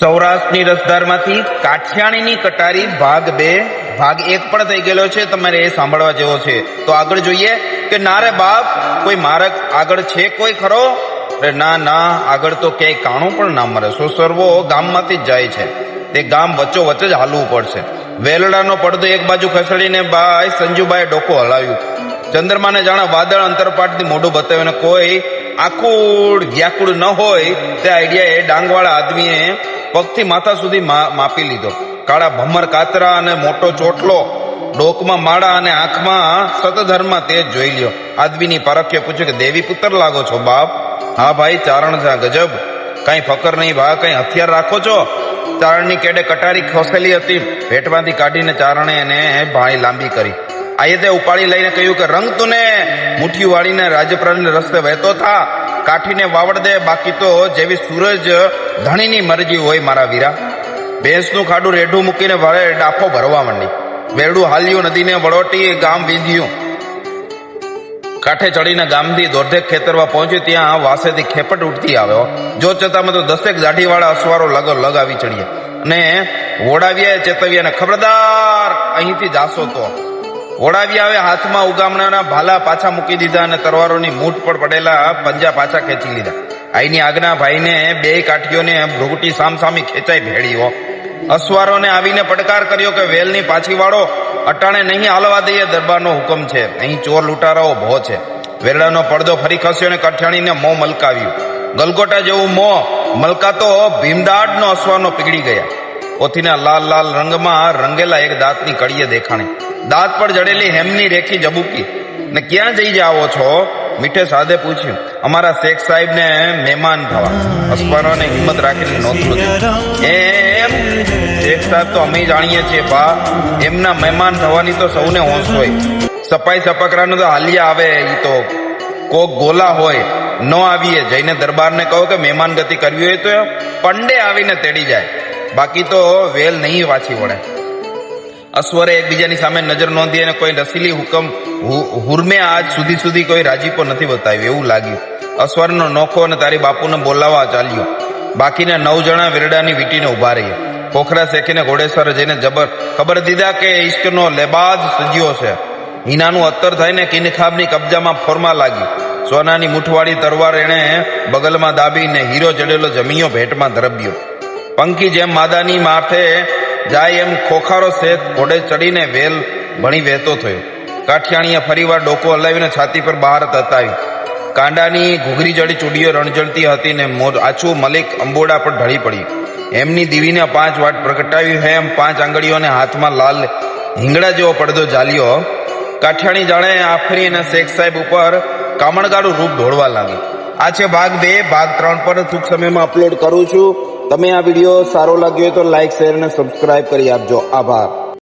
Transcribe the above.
સૌરાષ્ટ્રની રસધારમાંથી કાઠિયાણીની કટારી ભાગ બે, ભાગ એક પણ થઈ ગયેલો છે. તમારે એ સાંભળવા જેવો છે. તો આગળ જોઈએ કે ના રે બાપ, કોઈ મારક આગળ છે કોઈ ખરો? ના ના, આગળ તો ક્યાંય કાણું પણ ના મરે. સોસરવો ગામમાંથી જ જાય છે. તે ગામ વચ્ચો વચ્ચે જ હાલવું પડશે. વેલડાનો પડદો એક બાજુ ખસેડીને ભાઈ સંજુબાએ ડોકો હલાવ્યું. ચંદ્રમાને જાણે વાદળ અંતરપાટથી મોઢું બતાવ્યું અને કોઈ આકુડ વ્યાકુળ ન હોય તે આઈડિયાએ ડાંગવાળા આદમીએ પગથી માથા સુધી માપી લીધો. કાળા ભમર કાતરા અને મોટો ચોટલો, ડોકમાં માળા અને આંખમાં સતધર્મમાં તેજ જોઈ લ્યો. આદમીની પરખ્ય પૂછ્યું કે, દેવી પુત્ર લાગો છો બાપ? હા ભાઈ, ચારણ છે ગજબ. કઈ ફકર નહીં ભા કઈ હથિયાર રાખો છો? ચારણની કેડે કટારી ખોસેલી હતી. ભેટમાંથી કાઢીને ચારણે એને ભાઈ લાંબી કરી. આયતે ઉપાડી લઈને કહ્યું કે રંગ તુને મુઠ્ઠી વાળીને રાજપ્રાણને રસ્તે વહેતો થા. કાઠીને વાવડ દે, બાકી તો જેવી સૂરજ ધણીની મરજી હોય મારા વીરા. ભેંસનું ખાડું રેઢું મૂકીને વળે ડાફો ભરવા માંડી. વેરડું હાલ્યું નદીને વળોટી ગામ વીંધ્યું. કાંઠે ચડીને ગામથી દોઢેક ખેતરમાં પહોંચી ત્યાં વાસેથી ખેપટ ઉઠતી આવ્યો. જો ચેતામાં તો દસેક દાઢીવાળા અસવારો લગો લગ આવી ચડ્યા. અને વોડાવ્યા ચેતવ્યા ખબરદાર અહીંથી જાશો તો. વોડાવ્યા આવે હાથમાં ઉગામણાના ભાલા પાછા મૂકી દીધા અને તરવારોની મૂઠ પર પડેલા પંજા પાછા ખેંચી લીધા. આઈની આજ્ઞા ભાઈને બે કાઠીઓને ભ્રુગટી સામસામી ખેંચાઈ ભેળીઓ અસવારોને આવીને પડકાર કર્યો કે વેલની પાછી વાળો, અટાણે નહીં હાલવા દઈએ દરબારનો હુકમ છે. અહીં ચોર લૂંટારાઓ ભો છે. વેરડાનો પડદો ફરી ખસ્યો અને કઠિયાણીને મોં મલકાવ્યું. ગલગોટા જેવું મોં મલકાતો ભીમદાડનો અસવારનો પીગળી ગયા. પોથીના લાલ લાલ રંગમાં રંગેલા એક દાંતની કડીએ દેખાણી. દાંત પર જડેલી હેમની રેખી જબુકી. ને ક્યાં જઈ જાઓ છો? મીઠે સાદે પૂછ્યું. અમારા શેખ સાહેબને મહેમાન થવા. અસવારોને હિંમત રાખીને નોંધ્યું એમ, શેખ સાહેબ તો અમે જાણીએ છીએ, બા. એમના મહેમાન થવાની તો સૌને હોશ હોય. સફાઈ સપકરાનું તો હાલિયા આવે એ તો. કોક ગોલા હોય, ન આવીએ. જઈને દરબારને કહો કે મહેમાન ગતિ કરવી હોય તો પંડે આવીને તેડી જાય. બાકી તો વેલ નહીં વાંચી વળે. અશ્વરે એકબીજાની સામે નજર નોંધી અને કોઈ રસીલી હુકમ હુરમે આજ સુધી સુધી કોઈ રાજીપો નથી બતાવ્યું એવું લાગ્યું. અશ્વરનો નોખો અને તારી બાપુને બોલાવવા ચાલ્યો. બાકીના નવ જણા વેરડાની વીટીને ઊભા રહ્યા. પોખરા શેખીને ઘોડેશ્વર જઈને જબર, ખબર દીધા કે ઈશ્કનો લેબાજ સજ્યો છે. હિનાનું અત્તર થઈને કિનખાબની કબજામાં ફોરમા લાગી. સોનાની મુઠવાળી તરવાર એણે બગલમાં દાબીને હીરો જડેલો જમીયો ભેટમાં ધરબ્યો. પંખી જેમ માદાની માથે જાય એમ ખોખારો શેખ ઘોડે ચડીને વેલ ભણી વહેતો થયો. કાઠિયાણીએ ફરીવાર ડોકો હલાવીને છાતી પર બહાર તતાવી. કાંડાની ઘૂઘરી જડી ચૂડીઓ રણજળતી હતી ને મોર આછું મલિક અંબોડા પર ઢળી પડી. એમની દીવીને પાંચ વાટ પ્રગટાવી હે એમ પાંચ આંગળીઓને હાથમાં લાલ હિંગડા જેવો પડદો જાલ્યો કાઠિયાણી જાણે આફરી અને શેખ સાહેબ ઉપર કામણગાળું રૂપ ઢોળવા લાગી. આ છે ભાગ બે, ભાગ ત્રણ પર ટૂંક સમયમાં અપલોડ કરું છું. તમે આ વીડિયો સારો લાગ્યો હોય તો લાઈક શેર અને સબસ્ક્રાઇબ કરી આપજો. આભાર.